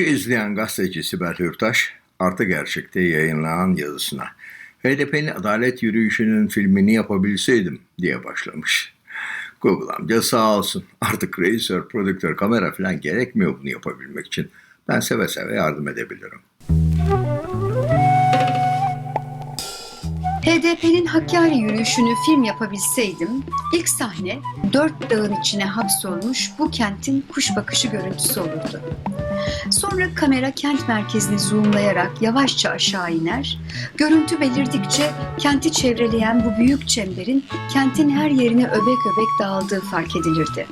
Yürüyüşü izleyen gazeteci Sibel Hürtaş, Artı Gerçek'te yayınlanan yazısına HDP'nin adalet yürüyüşünün filmini yapabilseydim diye başlamış. Google amca sağ olsun artık rejisör, prodüktör, kamera falan gerekmiyor bunu yapabilmek için. Ben seve seve yardım edebilirim. HDP'nin Hakkari yürüyüşünü film yapabilseydim, ilk sahne dört dağın içine hapsolmuş bu kentin kuş bakışı görüntüsü olurdu. Sonra kamera kent merkezini zoomlayarak yavaşça aşağı iner, görüntü belirdikçe kenti çevreleyen bu büyük çemberin kentin her yerine öbek öbek dağıldığı fark edilirdi.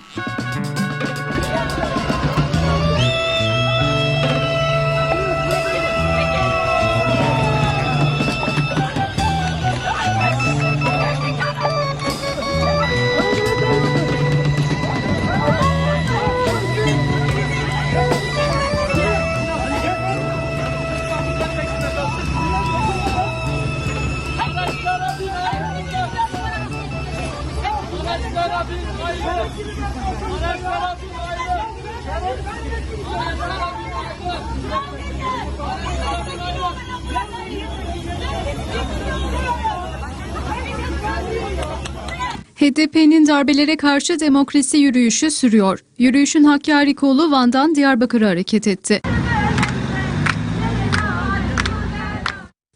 HDP'nin darbelere karşı demokrasi yürüyüşü sürüyor. Yürüyüşün Hakkari kolu Van'dan Diyarbakır'a hareket etti.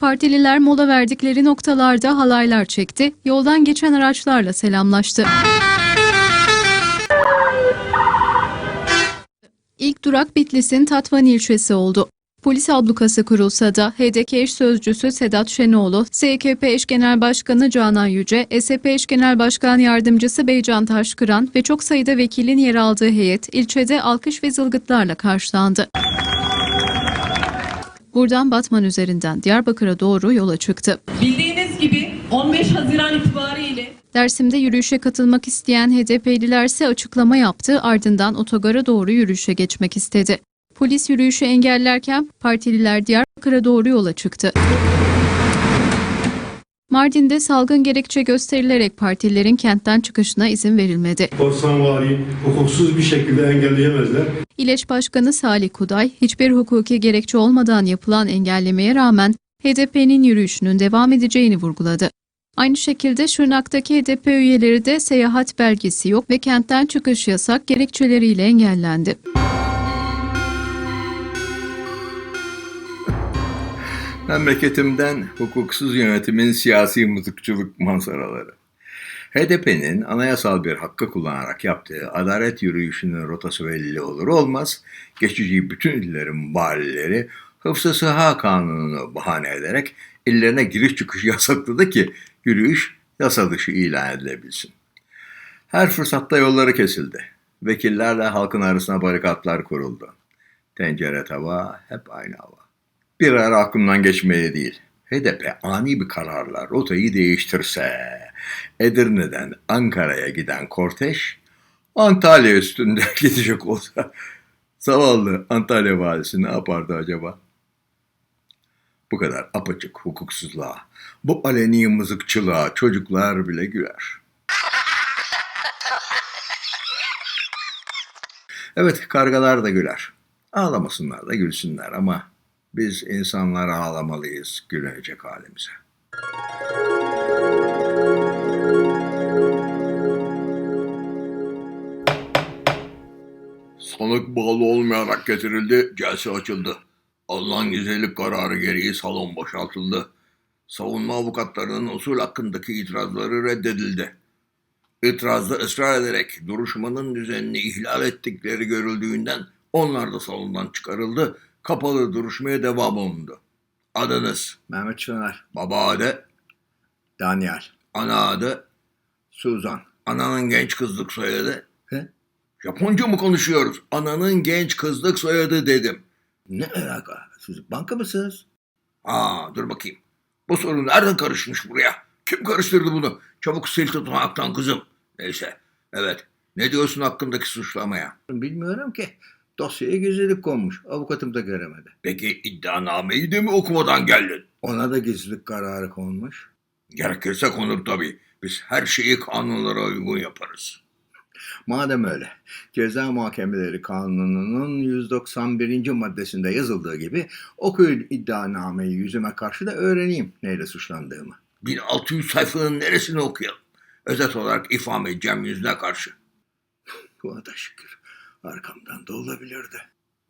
Partililer mola verdikleri noktalarda halaylar çekti, yoldan geçen araçlarla selamlaştı. İlk durak Bitlis'in Tatvan ilçesi oldu. Polis ablukası kurulsa da HDP eş sözcüsü Sedat Şenoğlu, SKP eş genel başkanı Canan Yüce, SP eş genel başkan yardımcısı Beycan Taşkıran ve çok sayıda vekilin yer aldığı heyet ilçede alkış ve zılgıtlarla karşılandı. Buradan Batman üzerinden Diyarbakır'a doğru yola çıktı. Bildiğiniz gibi 15 Haziran itibariyle Dersim'de yürüyüşe katılmak isteyen HDP'liler ise açıklama yaptı ardından otogara doğru yürüyüşe geçmek istedi. Polis yürüyüşü engellerken partililer Diyarbakır'a doğru yola çıktı. Mardin'de salgın gerekçe gösterilerek partilerin kentten çıkışına izin verilmedi. korsanvari, hukuksuz bir şekilde engelleyemezler. İleç Başkanı Salih Kuday, hiçbir hukuki gerekçe olmadan yapılan engellemeye rağmen HDP'nin yürüyüşünün devam edeceğini vurguladı. Aynı şekilde Şırnak'taki HDP üyeleri de seyahat belgesi yok ve kentten çıkış yasak gerekçeleriyle engellendi. Memleketimden hukuksuz yönetimin siyasi mızıkçılık manzaraları. HDP'nin anayasal bir hakkı kullanarak yaptığı adalet yürüyüşünün rotası belli olur olmaz, geçici bütün illerin valileri hıfzı sıha kanununu bahane ederek illerine giriş çıkış yasakladı ki yürüyüş yasa dışı ilan edilebilsin. Her fırsatta yolları kesildi. Vekillerle halkın arasına barikatlar kuruldu. Tencere tava hep aynı hava. Bir ara aklımdan geçmeye değil. HDP ani bir kararla rotayı değiştirse, Edirne'den Ankara'ya giden korteş, Antalya üstünde gidecek olsa, zavallı Antalya valisi ne yapardı acaba? Bu kadar apaçık hukuksuzluğa, bu aleni mızıkçılığa çocuklar bile güler. Evet, kargalar da güler. Ağlamasınlar da gülsünler ama biz insanlar ağlamalıyız gülecek halimize. Sanık bağlı olmayarak getirildi, celse açıldı. Alınan gizlilik kararı gereği salon boşaltıldı. Savunma avukatlarının usul hakkındaki itirazları reddedildi. İtirazda ısrar ederek duruşmanın düzenini ihlal ettikleri görüldüğünden onlar da salondan çıkarıldı. Kapalı duruşmaya devam olundu. Adınız, Mehmet Çınar, baba adı, Daniel, ana adı, Suzan. ananın genç kızlık soyadı. He? Japonca mı konuşuyoruz? Ananın genç kızlık soyadı dedim. Ne alaka? Siz banka mısınız? Aa dur bakayım. Bu soru nereden karışmış buraya? Kim karıştırdı bunu? Çabuk sil tutmaktan kızım. Neyse. Evet. Ne diyorsun hakkındaki suçlamaya? Bilmiyorum ki. Dosyaya gizlilik konmuş. Avukatım da göremedi. Peki iddianameyi de mi okumadan geldin? Ona da gizlilik kararı konmuş. Gerekirse konur tabii. Biz her şeyi kanunlara uygun yaparız. Madem öyle, ceza muhakemeleri kanununun 191. maddesinde yazıldığı gibi okuyun iddianameyi yüzüme karşı da öğreneyim neyle suçlandığımı. 1600 sayfanın neresini okuyalım? Özet olarak ifam edeceğim yüzüne karşı. Buna da şükür. Arkamdan da olabilirdi.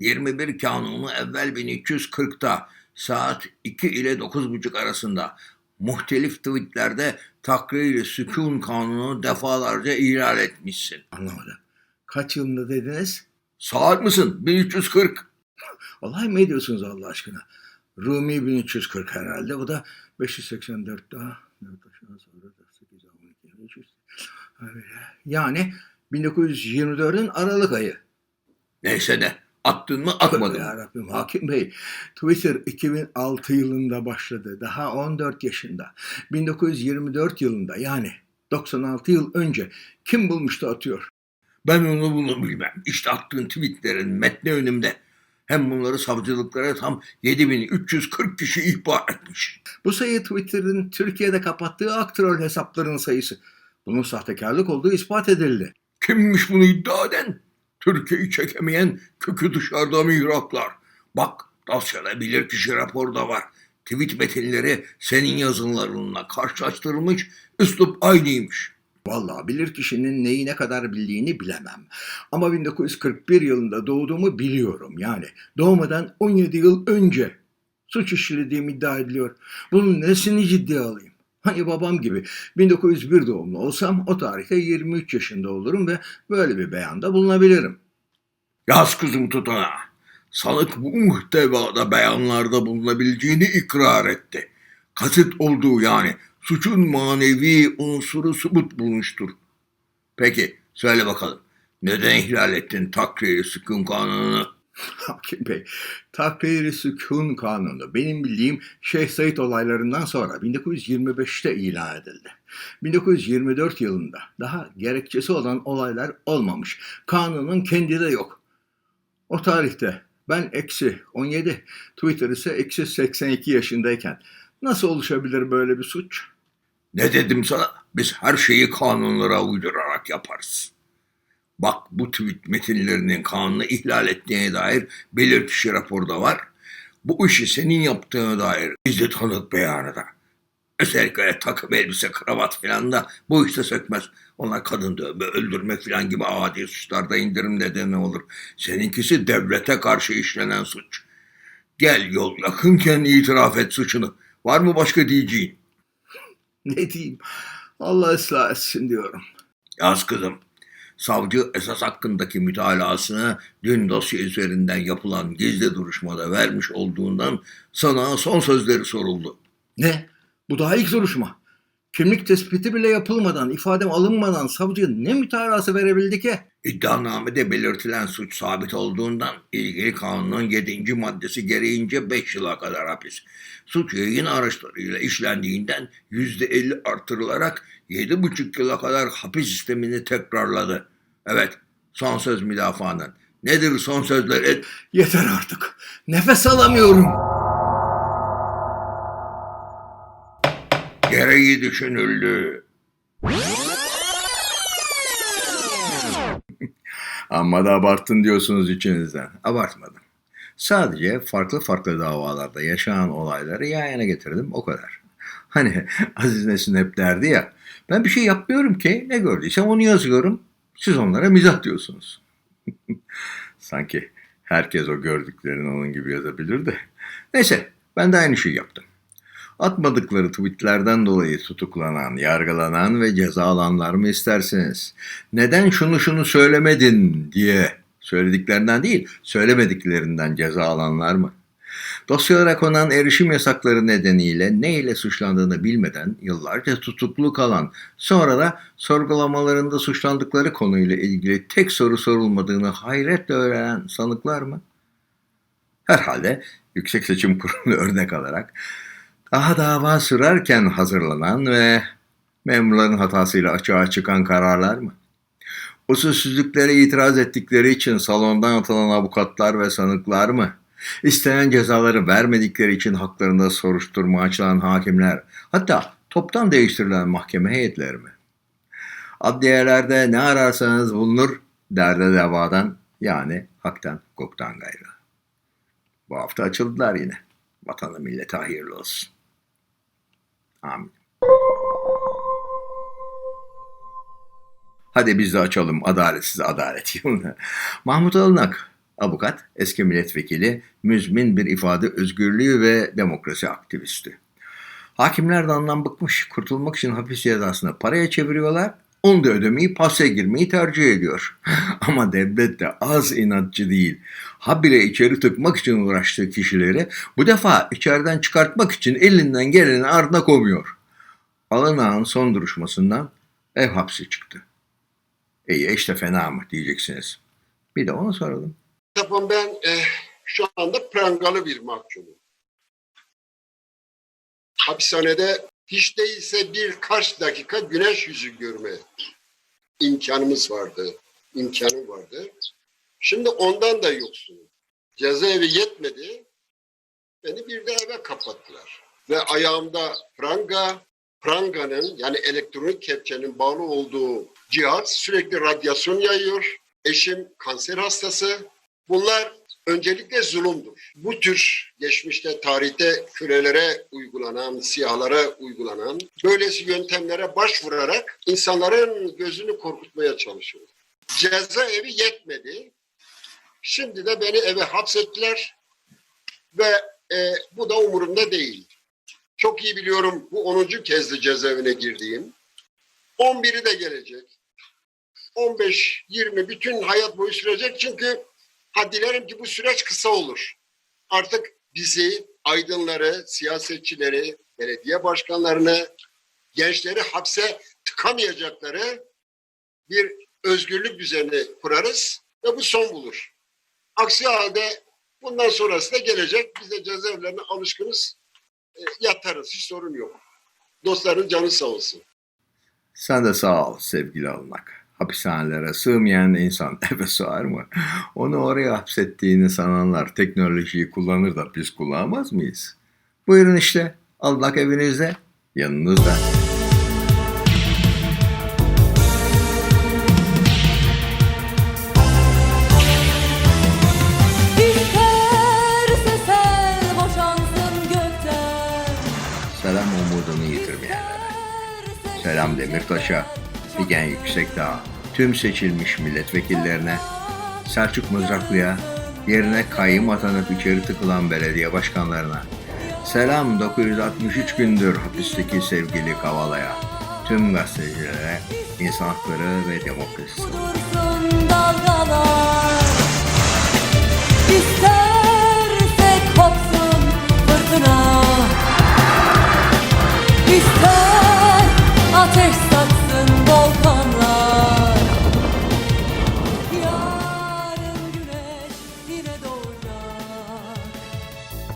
21 kanunu evvel 1340'ta saat 2 ile 9.30 arasında muhtelif tweetlerde takrir sükun kanunu defalarca ihlal etmişsin. Anlamadım. Kaç yılında dediniz? Saat mısın? 1340. Alay mı ediyorsunuz Allah aşkına? Rumi 1340 herhalde. Bu da 584 daha. Yani 1924'ün Aralık ayı. Neyse de attın mı atmadın Ya mı? Rabbim Hakim Bey. Twitter 2006 yılında başladı. Daha 14 yaşında. 1924 yılında yani 96 yıl önce kim bulmuştu atıyor? Ben onu bunu bilmem. İşte attığın tweetlerin metni önümde. Hem bunları savcılıklara tam 7340 kişi ihbar etmiş. Bu sayı Twitter'ın Türkiye'de kapattığı aktrol hesaplarının sayısı. Bunun sahtekarlık olduğu ispat edildi. Kimmiş bunu iddia eden? Türkiye'yi çekemeyen kökü dışarıda mihraplar. Bak dosyada bilirkişi raporda var. Tweet metinleri senin yazılarınla karşılaştırılmış, üslup aynıymış. Vallahi bilir kişinin neyi ne kadar bildiğini bilemem. Ama 1941 yılında doğduğumu biliyorum. Yani doğmadan 17 yıl önce suç işlediğim iddia ediliyor. Bunun nesini ciddiye alayım? Hani babam gibi 1901 doğumlu olsam o tarihte 23 yaşında olurum ve böyle bir beyanda bulunabilirim. Yaz kızım tutana. Sanık bu muhtevada beyanlarda bulunabileceğini ikrar etti. Kasıt olduğu yani suçun manevi unsuru subut bulmuştur. Peki söyle bakalım. Neden ihlal ettin takriye sükun kanununu? Hakim Bey, takrir sükun kanunu benim bildiğim Şeyh Said olaylarından sonra 1925'te ilan edildi. 1924 yılında daha gerekçesi olan olaylar olmamış. Kanunun kendi de yok. O tarihte ben eksi 17, Twitter ise eksi 82 yaşındayken nasıl oluşabilir böyle bir suç? Ne dedim sana? Biz her şeyi kanunlara uydurarak yaparız. Bak bu tweet metinlerinin kanunu ihlal ettiğine dair bilirkişi raporda var. Bu işi senin yaptığına dair gizli tanık beyanı da. Özellikle takım elbise, kravat filan da bu işte sökmez. Onlar kadın dövme, öldürmek filan gibi adi suçlarda indirim nedeni olur. Seninkisi devlete karşı işlenen suç. Gel yol yakınken itiraf et suçunu. Var mı başka diyeceğin? Ne diyeyim? Allah ıslah etsin diyorum. Yaz kızım. Savcı esas hakkındaki mütalasını dün dosya üzerinden yapılan gizli duruşmada vermiş olduğundan sana son sözleri soruldu. Ne? Bu daha ilk duruşma. Kimlik tespiti bile yapılmadan, ifadem alınmadan savcı ne mütalası verebildi ki? İddianamede belirtilen suç sabit olduğundan ilgili kanunun 7. maddesi gereğince 5 yıla kadar hapis. Suç yayın araçlarıyla işlendiğinden %50 artırılarak 7,5 yıla kadar hapis sistemini tekrarladı. Evet, son söz müdafaanın. Nedir son sözleri? Yeter artık. Nefes alamıyorum. Gereği düşünüldü. Amma da abarttın diyorsunuz içinizden. Abartmadım. Sadece farklı farklı davalarda yaşanan olayları yan yana getirdim o kadar. Hani Aziz Nesin hep derdi ya ben bir şey yapmıyorum ki ne gördüysem onu yazıyorum. Siz onlara mizah diyorsunuz. Sanki herkes o gördüklerini onun gibi yazabilir de. Neyse ben de aynı şeyi yaptım. Atmadıkları tweetlerden dolayı tutuklanan, yargılanan ve cezalanlar mı istersiniz? Neden şunu şunu söylemedin diye söylediklerinden değil, söylemediklerinden ceza alanlar mı? Dosyalara konan erişim yasakları nedeniyle ne ile suçlandığını bilmeden yıllarca tutuklu kalan, sonra da sorgulamalarında suçlandıkları konuyla ilgili tek soru sorulmadığını hayretle öğrenen sanıklar mı? Herhalde Yüksek Seçim Kurulu örnek alarak daha dava sürerken hazırlanan ve memurların hatasıyla açığa çıkan kararlar mı? Usulsüzlüklere itiraz ettikleri için salondan atılan avukatlar ve sanıklar mı? İstenen cezaları vermedikleri için haklarında soruşturma açılan hakimler, hatta toptan değiştirilen mahkeme heyetleri mi? Adliyelerde ne ararsanız bulunur, derde devadan yani haktan hukuktan gayrı. Bu hafta açıldılar yine. Vatanı millete hayırlı olsun. Amin. Hadi biz de açalım adaletsiz adalet yılını. Mahmut Alınak, avukat, eski milletvekili, müzmin bir ifade özgürlüğü ve demokrasi aktivisti. Hakimler de ondan bıkmış, kurtulmak için hapis cezasını paraya çeviriyorlar, onu da ödemeyi pase girmeyi tercih ediyor. Ama devlet de az inatçı değil. Habire içeri tıkmak için uğraştığı kişileri bu defa içeriden çıkartmak için elinden geleni ardına koymuyor. Alınağın son duruşmasından ev hapsi çıktı. İyi işte fena mı diyeceksiniz. Bir de onu soralım. Ben eh, şu anda prangalı bir mahkumum. Hapishanede hiç değilse birkaç dakika güneş yüzü görme imkanımız vardı. İmkanım vardı. Şimdi ondan da yoksunum. Cezaevi yetmedi. Beni bir de eve kapattılar. Ve ayağımda pranga, pranganın yani elektronik kepçenin bağlı olduğu cihaz sürekli radyasyon yayıyor. Eşim kanser hastası. Bunlar öncelikle zulümdür. Bu tür geçmişte tarihte kürelere uygulanan, siyahlara uygulanan böylesi yöntemlere başvurarak insanların gözünü korkutmaya çalışıyor. Cezaevi yetmedi. Şimdi de beni eve hapsettiler ve e, bu da umurumda değil. Çok iyi biliyorum bu 10. kezdi cezaevine girdiğim. 11'i de gelecek. 15, 20 bütün hayat boyu sürecek çünkü ha dilerim ki bu süreç kısa olur. Artık bizi, aydınları, siyasetçileri, belediye başkanlarını, gençleri hapse tıkamayacakları bir özgürlük düzeni kurarız ve bu son bulur. Aksi halde bundan sonrası da gelecek. Biz de cezaevlerine alışkınız. E, yatarız. Hiç sorun yok. Dostların canı sağ olsun. Sen de sağ ol sevgili Almak. Hapishanelere sığmayan insan eve sığar mı? Onu oraya hapsettiğini sananlar teknolojiyi kullanır da biz kullanamaz mıyız? Buyurun işte Almak evinizde, yanınızda. Demirtaş'a, Figen Yüksekdağ, tüm seçilmiş milletvekillerine, Selçuk Mızraklı'ya, yerine kayyım atanıp içeri tıkılan belediye başkanlarına, selam 963 gündür hapisteki sevgili Kavala'ya, tüm gazetecilere, insan hakları ve demokrasi